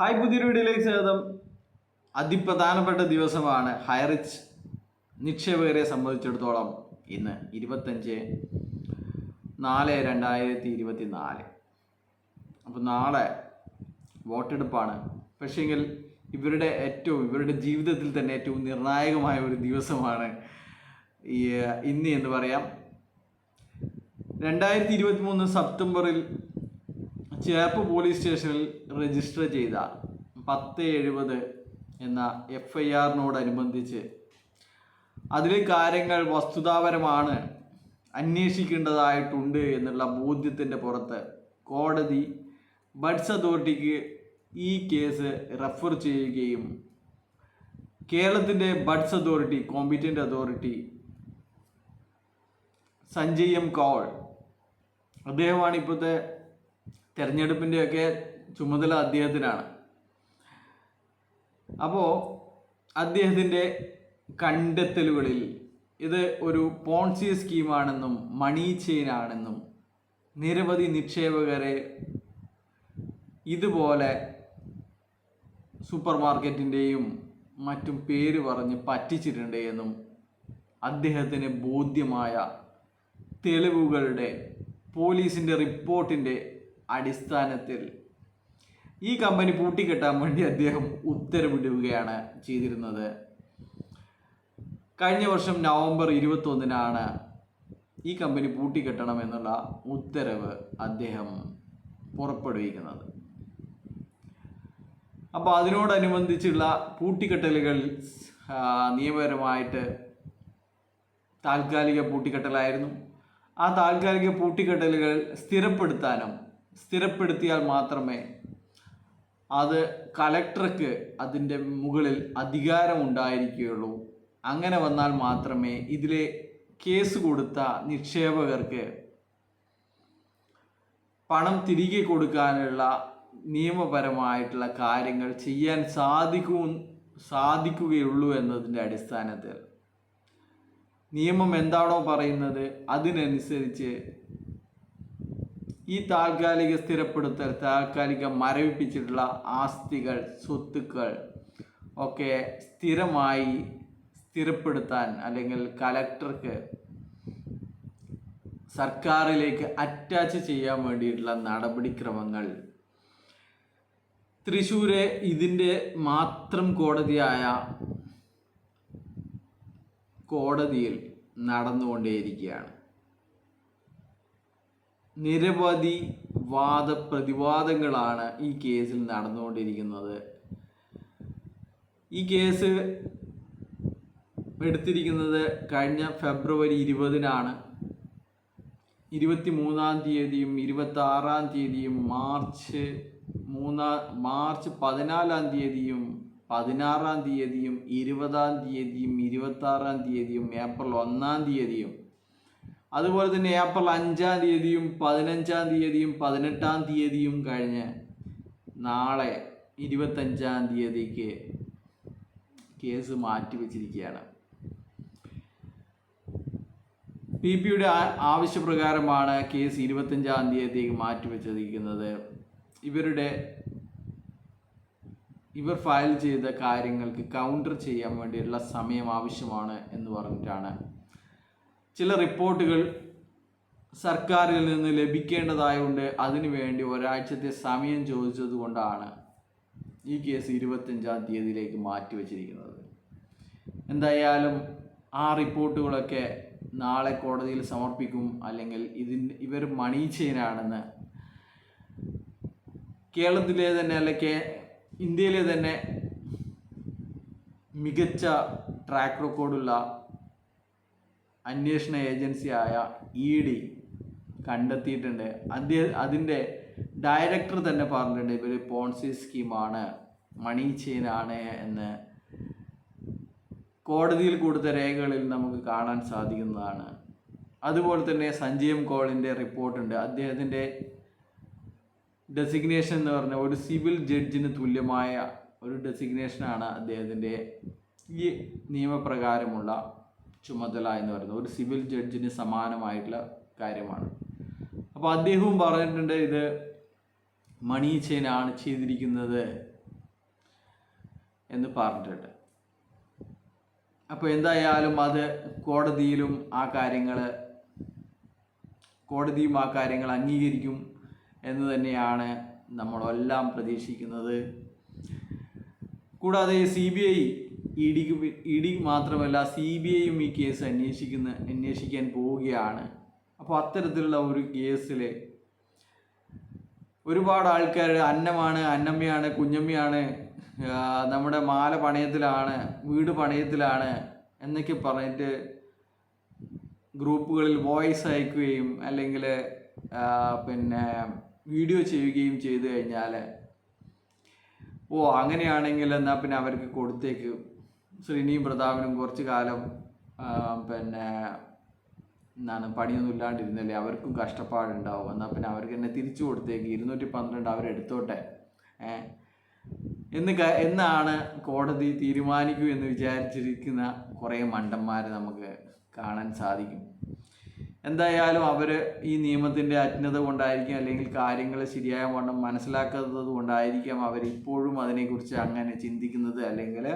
Hi പുതിയൊരു വീഡിയോയിലേക്ക് സ്വാഗതം. അതിപ്രധാനപ്പെട്ട ദിവസമാണ് ഹൈറിച്ച് നിക്ഷേപകരെ സംബന്ധിച്ചിടത്തോളം ഇന്ന് ഇരുപത്തഞ്ച് നാല് രണ്ടായിരത്തി ഇരുപത്തി നാല് അപ്പോൾ നാളെ വോട്ടെടുപ്പാണ്. പക്ഷേങ്കിൽ ഇവരുടെ ഏറ്റവും ഇവരുടെ ജീവിതത്തിൽ തന്നെ ഏറ്റവും നിർണായകമായ ഒരു ദിവസമാണ് ഈ ഇന്ന് എന്ന് പറയാം. രണ്ടായിരത്തി ഇരുപത്തി മൂന്ന് സെപ്റ്റംബറിൽ ചേർപ്പ് പോലീസ് സ്റ്റേഷനിൽ രജിസ്റ്റർ ചെയ്ത പത്ത് എഴുപത് എന്ന എഫ് ഐ ആറിനോടനുബന്ധിച്ച് അതിലെ കാര്യങ്ങൾ വസ്തുതാപരമാണ് അന്വേഷിക്കേണ്ടതായിട്ടുണ്ട് എന്നുള്ള ബോധ്യത്തിന്റെ പുറത്ത് കോടതി ബഡ്സ് അതോറിറ്റിക്ക് ഈ കേസ് റെഫർ ചെയ്യുകയും കേരളത്തിന്റെ BUDS authority competent authority Sanjay M Kaul അദ്ദേഹമാണ് ഇപ്പോഴത്തെ തെരഞ്ഞെടുപ്പിന്റെയൊക്കെ ചുമതല അദ്ദേഹത്തിനാണ്. അപ്പോൾ അദ്ദേഹത്തിന്റെ കണ്ടെത്തലുകളിൽ ഇത് ഒരു പോൺസി സ്കീമാണെന്നും മണി ചെയിൻ ആണെന്നും നിരവധി നിക്ഷേപകരെ ഇതുപോലെ സൂപ്പർ മാർക്കറ്റിന്റെയും മറ്റും പേര് പറഞ്ഞ് പറ്റിച്ചിട്ടുണ്ട് എന്നും അദ്ദേഹത്തിന് ബോധ്യമായ തെളിവുകളുടെ പോലീസിന്റെ റിപ്പോർട്ടിന്റെ അടിസ്ഥാനത്തിൽ ഈ കമ്പനി പൂട്ടിക്കെട്ടാൻ വേണ്ടി അദ്ദേഹം ഉത്തരവിടുകയാണ് ചെയ്തിരുന്നത്. കഴിഞ്ഞ വർഷം നവംബർ ഇരുപത്തൊന്നിനാണ് ഈ കമ്പനി പൂട്ടിക്കെട്ടണം എന്നുള്ള ഉത്തരവ് അദ്ദേഹം പുറപ്പെടുവിക്കുന്നത്. അപ്പോൾ അതിനോടനുബന്ധിച്ചുള്ള പൂട്ടിക്കെട്ടലുകൾ നിയമപരമായിട്ട് താൽക്കാലിക പൂട്ടിക്കെട്ടലായിരുന്നു. ആ താൽക്കാലിക പൂട്ടിക്കെട്ടലുകൾ സ്ഥിരപ്പെടുത്താനും സ്ഥിരപ്പെടുത്തിയാൽ മാത്രമേ അത് കലക്ടർക്ക് അതിന്റെ മുകളിൽ അധികാരം ഉണ്ടായിരിക്കുകയുള്ളൂ അങ്ങനെ വന്നാൽ മാത്രമേ ഇതിലെ കേസ് കൊടുത്ത നിക്ഷേപകർക്ക് പണം തിരികെ കൊടുക്കാനുള്ള നിയമപരമായിട്ടുള്ള കാര്യങ്ങൾ ചെയ്യാൻ സാധിക്കും സാധിക്കുകയുള്ളൂ എന്നതിന്റെ അടിസ്ഥാനത്തിൽ. നിയമം എന്താണോ പറയുന്നത് അതിനനുസരിച്ച് ഈ താൽക്കാലിക സ്ഥിരപ്പെടുത്തൽ താൽക്കാലിക മരവിപ്പിച്ചിട്ടുള്ള ആസ്തികൾ സ്വത്തുക്കൾ ഒക്കെ സ്ഥിരമായി സ്ഥിരപ്പെടുത്താൻ അല്ലെങ്കിൽ കലക്ടർക്ക് സർക്കാരിലേക്ക് അറ്റാച്ച് ചെയ്യാൻ വേണ്ടിയിട്ടുള്ള നടപടിക്രമങ്ങൾ. തൃശ്ശൂര് ഇതിന്റെ മാത്രം കോടതിയായ കോടതിയിൽ നടന്നുകൊണ്ടേയിരിക്കുകയാണ്. നിരവധി വാദപ്രതിവാദങ്ങളാണ് ഈ കേസിൽ നടന്നുകൊണ്ടിരിക്കുന്നത്. ഈ കേസ് എടുത്തിരിക്കുന്നത് കഴിഞ്ഞ ഫെബ്രുവരി ഇരുപതിനാണ്. ഇരുപത്തി മൂന്നാം തീയതിയും ഇരുപത്തി ആറാം തീയതിയും മാർച്ച് മൂന്നാം മാർച്ച് പതിനാലാം തീയതിയും പതിനാറാം തീയതിയും ഇരുപതാം തീയതിയും ഇരുപത്തി ആറാം തീയതിയും ഏപ്രിൽ ഒന്നാം തീയതിയും അതുപോലെ തന്നെ ഏപ്രിൽ അഞ്ചാം തീയതിയും പതിനഞ്ചാം തീയതിയും പതിനെട്ടാം തീയതിയും കഴിഞ്ഞ് നാളെ ഇരുപത്തഞ്ചാം തീയതിക്ക് കേസ് മാറ്റിവെച്ചിരിക്കുകയാണ്. പി പിയുടെ ആവശ്യപ്രകാരമാണ് കേസ് ഇരുപത്തഞ്ചാം തീയതിക്ക് മാറ്റിവെച്ചിരിക്കുന്നത്. ഇവരുടെ ഇവർ ഫയൽ ചെയ്ത കാര്യങ്ങൾക്ക് കൗണ്ടർ ചെയ്യാൻ വേണ്ടിയുള്ള സമയം ആവശ്യമാണ് എന്ന് പറഞ്ഞിട്ടാണ് ചില റിപ്പോർട്ടുകൾ സർക്കാരിൽ നിന്ന് ലഭിക്കേണ്ടതായതുകൊണ്ട് അതിനു വേണ്ടി ഒരാഴ്ചത്തെ സമയം ചോദിച്ചതുകൊണ്ടാണ് ഈ കേസ് ഇരുപത്തഞ്ചാം തീയതിയിലേക്ക് മാറ്റിവെച്ചിരിക്കുന്നത് എന്തായാലും ആ റിപ്പോർട്ടുകളൊക്കെ നാളെ കോടതിയിൽ സമർപ്പിക്കും. അല്ലെങ്കിൽ ഇതിന് ഇവർ മണി ചെയിനാണെന്ന് കേരളത്തിലെ തന്നെ അല്ലെങ്കിൽ ഇന്ത്യയിലെ തന്നെ മികച്ച ട്രാക്ക് റെക്കോർഡുള്ള അന്വേഷണ ഏജൻസിയായ ഇ ഡി കണ്ടെത്തിയിട്ടുണ്ട്. അദ്ദേഹം അതിന്റെ ഡയറക്ടർ തന്നെ പറഞ്ഞിട്ടുണ്ട് ഇവർ പോൺസി സ്കീമാണ് മണി ചെയിനാണ് എന്ന്. കോടതിയിൽ കൊടുത്ത രേഖകളിൽ നമുക്ക് കാണാൻ സാധിക്കുന്നതാണ്. അതുപോലെ തന്നെ സഞ്ജയം കോളിന്റെ റിപ്പോർട്ടുണ്ട്. അദ്ദേഹത്തിന്റെ ഡെസിഗ്നേഷൻ എന്ന് പറഞ്ഞാൽ ഒരു സിവിൽ ജഡ്ജിന് തുല്യമായ ഒരു ഡെസിഗ്നേഷനാണ് അദ്ദേഹത്തിന്റെ ഈ നിയമപ്രകാരമുള്ള ചുമതല എന്ന് പറയുന്നത്. ഒരു സിവിൽ ജഡ്ജിന് സമാനമായിട്ടുള്ള കാര്യമാണ്. അപ്പോൾ അദ്ദേഹവും പറഞ്ഞിട്ടുണ്ട് ഇത് മണി ചെയിനാണ് ചെയ്തിരിക്കുന്നത് എന്ന് പറഞ്ഞിട്ടുണ്ട്. അപ്പോൾ എന്തായാലും അത് കോടതിയിലും ആ കാര്യങ്ങൾ കോടതിയും ആ കാര്യങ്ങൾ അംഗീകരിക്കും എന്ന് തന്നെയാണ് നമ്മളെല്ലാം പ്രതീക്ഷിക്കുന്നത്. കൂടാതെ സി ബി ഐ ഇ ഡിക്ക് ഇ ഡി മാത്രമല്ല സി ബി ഐയും ഈ കേസ് അന്വേഷിക്കുന്ന അന്വേഷിക്കാൻ പോവുകയാണ്. അപ്പോൾ അത്തരത്തിലുള്ള ഒരു കേസിൽ ഒരുപാട് ആൾക്കാർ അന്നമാണ് അന്നമ്മയാണ് കുഞ്ഞമ്മയാണ് നമ്മുടെ മാല പണയത്തിലാണ് വീട് പണയത്തിലാണ് എന്നൊക്കെ പറഞ്ഞിട്ട് ഗ്രൂപ്പുകളിൽ വോയിസ് അയക്കുകയും അല്ലെങ്കിൽ പിന്നെ വീഡിയോ ചെയ്യുകയും ചെയ്തു കഴിഞ്ഞാൽ ഓ അങ്ങനെയാണെങ്കിൽ എന്നാൽ പിന്നെ അവർക്ക് കൊടുത്തേക്ക്. ശ്രീനിയും പ്രതാപനും കുറച്ച് കാലം പിന്നെ എന്താണ് പണിയൊന്നും ഇല്ലാണ്ടിരുന്നല്ലേ അവർക്കും കഷ്ടപ്പാടുണ്ടാവും. എന്നാൽ പിന്നെ അവർക്ക് എന്നെ തിരിച്ചു കൊടുത്തേക്ക്. ഇരുന്നൂറ്റി പന്ത്രണ്ട് അവരെടുത്തോട്ടെ എന്ന് എന്നാണ് കോടതി തീരുമാനിക്കൂ എന്ന് വിചാരിച്ചിരിക്കുന്ന കുറേ മണ്ടന്മാർ നമുക്ക് കാണാൻ സാധിക്കും. എന്തായാലും അവർ ഈ നിയമത്തിന്റെ അജ്ഞത കൊണ്ടായിരിക്കും അല്ലെങ്കിൽ കാര്യങ്ങൾ ശരിയായ വണ്ണം മനസ്സിലാക്കാത്തത് കൊണ്ടായിരിക്കാം അവരിപ്പോഴും അതിനെക്കുറിച്ച് അങ്ങനെ ചിന്തിക്കുന്നത്. അല്ലെങ്കിൽ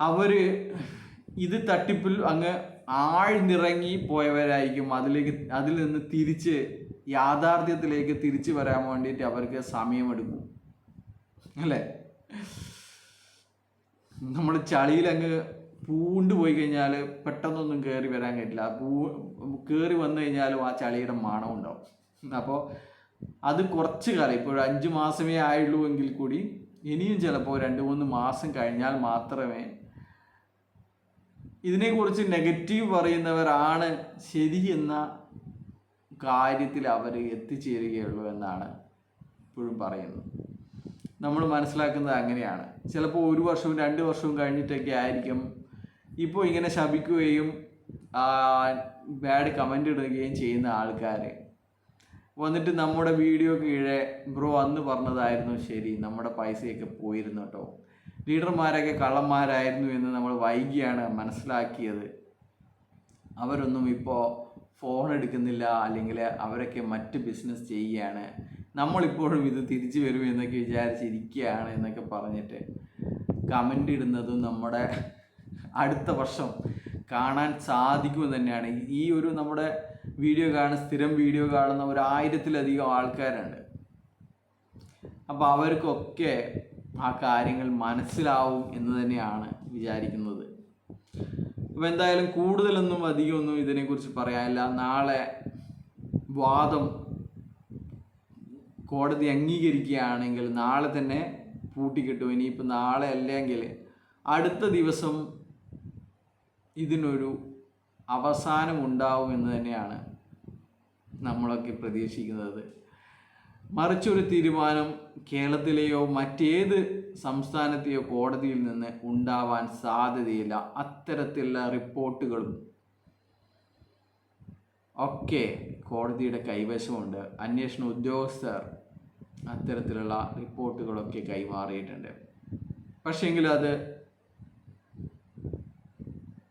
അവർ ഇത് തട്ടിപ്പിൽ അങ്ങ് ആഴ്ന്നിറങ്ങി പോയവരായിരിക്കും. അതിലേക്ക് അതിൽ നിന്ന് തിരിച്ച് യാഥാർത്ഥ്യത്തിലേക്ക് തിരിച്ചു വരാൻ വേണ്ടിയിട്ട് അവർക്ക് സമയമെടുക്കും അല്ലേ? നമ്മൾ ചളിയിൽ അങ്ങ് പൂണ്ട് പോയി കഴിഞ്ഞാൽ പെട്ടെന്നൊന്നും കയറി വരാൻ കഴിയില്ല. പൂ കയറി വന്നു കഴിഞ്ഞാലും ആ ചളിയുടെ മണം ഉണ്ടാവും. അപ്പോൾ അത് കുറച്ച് കാലം ഇപ്പോൾ അഞ്ച് മാസമേ ആയുള്ളൂ എങ്കിൽ കൂടി ഇനിയും ചിലപ്പോൾ രണ്ട് മൂന്ന് മാസം കഴിഞ്ഞാൽ മാത്രമേ ഇതിനെക്കുറിച്ച് നെഗറ്റീവ് പറയുന്നവരാണ് ശരി എന്ന കാര്യത്തിൽ അവർ എത്തിച്ചേരുകയുള്ളൂ എന്നാണ് ഇപ്പോഴും പറയുന്നത്. നമ്മൾ മനസ്സിലാക്കുന്നത് അങ്ങനെയാണ്. ചിലപ്പോൾ ഒരു വർഷവും രണ്ട് വർഷവും കഴിഞ്ഞിട്ടൊക്കെ ആയിരിക്കും. ഇപ്പോൾ ഇങ്ങനെ ശപിക്കുകയും ബാഡ് കമന്റ് ഇടുകയും ചെയ്യുന്ന ആൾക്കാർ വന്നിട്ട് നമ്മുടെ വീഡിയോ കീഴെ ബ്രോ അന്ന് പറഞ്ഞതായിരുന്നു ശരി. നമ്മുടെ പൈസയൊക്കെ പോയിരുന്നു കേട്ടോ ലീഡർമാരൊക്കെ കള്ളന്മാരായിരുന്നു എന്ന് നമ്മൾ വൈകിയാണ് മനസ്സിലാക്കിയത്. അവരൊന്നും ഇപ്പോൾ ഫോൺ എടുക്കുന്നില്ല അല്ലെങ്കിൽ അവരൊക്കെ മറ്റ് ബിസിനസ് ചെയ്യുകയാണ്. നമ്മളിപ്പോഴും ഇത് തിരിച്ചു വരും എന്നൊക്കെ വിചാരിച്ചിരിക്കുകയാണ് എന്നൊക്കെ പറഞ്ഞിട്ട് കമന്റ് ഇടുന്നതും നമ്മുടെ അടുത്ത വർഷം കാണാൻ സാധിക്കുമെന്ന് തന്നെയാണ്. ഈ ഒരു നമ്മുടെ വീഡിയോ കാണുന്ന സ്ഥിരം വീഡിയോ കാണുന്ന ഒരു ആയിരത്തിലധികം ആൾക്കാരുണ്ട്. അപ്പോൾ അവർക്കൊക്കെ ആ കാര്യങ്ങൾ മനസ്സിലാവും എന്ന് തന്നെയാണ് വിചാരിക്കുന്നത്. അപ്പോൾ എന്തായാലും കൂടുതലൊന്നും അധികമൊന്നും ഇതിനെക്കുറിച്ച് പറയാനില്ല. നാളെ വാദം കോടതി അംഗീകരിക്കുകയാണെങ്കിൽ നാളെ തന്നെ പൂട്ടിക്കിട്ടും. ഇനിയിപ്പോൾ നാളെ അല്ലെങ്കിൽ അടുത്ത ദിവസം ഇതിനൊരു അവസാനം ഉണ്ടാവും എന്ന് തന്നെയാണ് നമ്മളൊക്കെ പ്രതീക്ഷിക്കുന്നത്. മറിച്ചൊരു തീരുമാനം കേരളത്തിലെയോ മറ്റേത് സംസ്ഥാനത്തെയോ കോടതിയിൽ നിന്ന് ഉണ്ടാവാൻ സാധ്യതയില്ല. അത്തരത്തിലുള്ള റിപ്പോർട്ടുകളും. ഒക്കെ കോടതിയുടെ കൈവശമുണ്ട്. അന്വേഷണ ഉദ്യോഗസ്ഥർ അത്തരത്തിലുള്ള റിപ്പോർട്ടുകളൊക്കെ കൈമാറിയിട്ടുണ്ട്. പക്ഷേങ്കിൽ അത്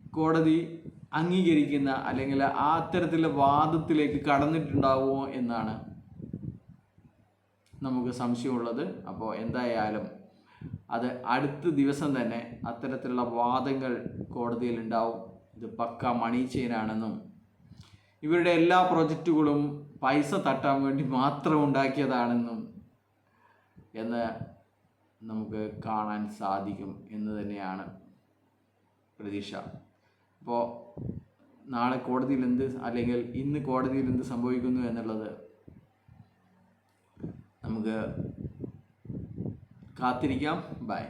കോടതി അംഗീകരിക്കുന്ന അല്ലെങ്കിൽ ആ അത്തരത്തിലുള്ള വാദത്തിലേക്ക് കടന്നിട്ടുണ്ടാവുമോ എന്നാണ് നമുക്ക് സംശയമുള്ളത്. അപ്പോൾ എന്തായാലും അത് അടുത്ത ദിവസം തന്നെ അത്തരത്തിലുള്ള വാദങ്ങൾ കോടതിയിൽ ഉണ്ടാവും. ഇത് പക്ക മണി ചെയിനാണെന്നും ഇവരുടെ എല്ലാ പ്രോജക്റ്റുകളും പൈസ തട്ടാൻ വേണ്ടി മാത്രം ഉണ്ടാക്കിയതാണെന്നും എന്ന് നമുക്ക് കാണാൻ സാധിക്കും എന്ന് തന്നെയാണ് പ്രതീക്ഷ. അപ്പോൾ നാളെ കോടതിയിൽ എന്ത് അല്ലെങ്കിൽ ഇന്ന് കോടതിയിൽ എന്ത് സംഭവിക്കുന്നു എന്നുള്ളത് നമുക്ക് കാത്തിരിക്കാം. ബൈ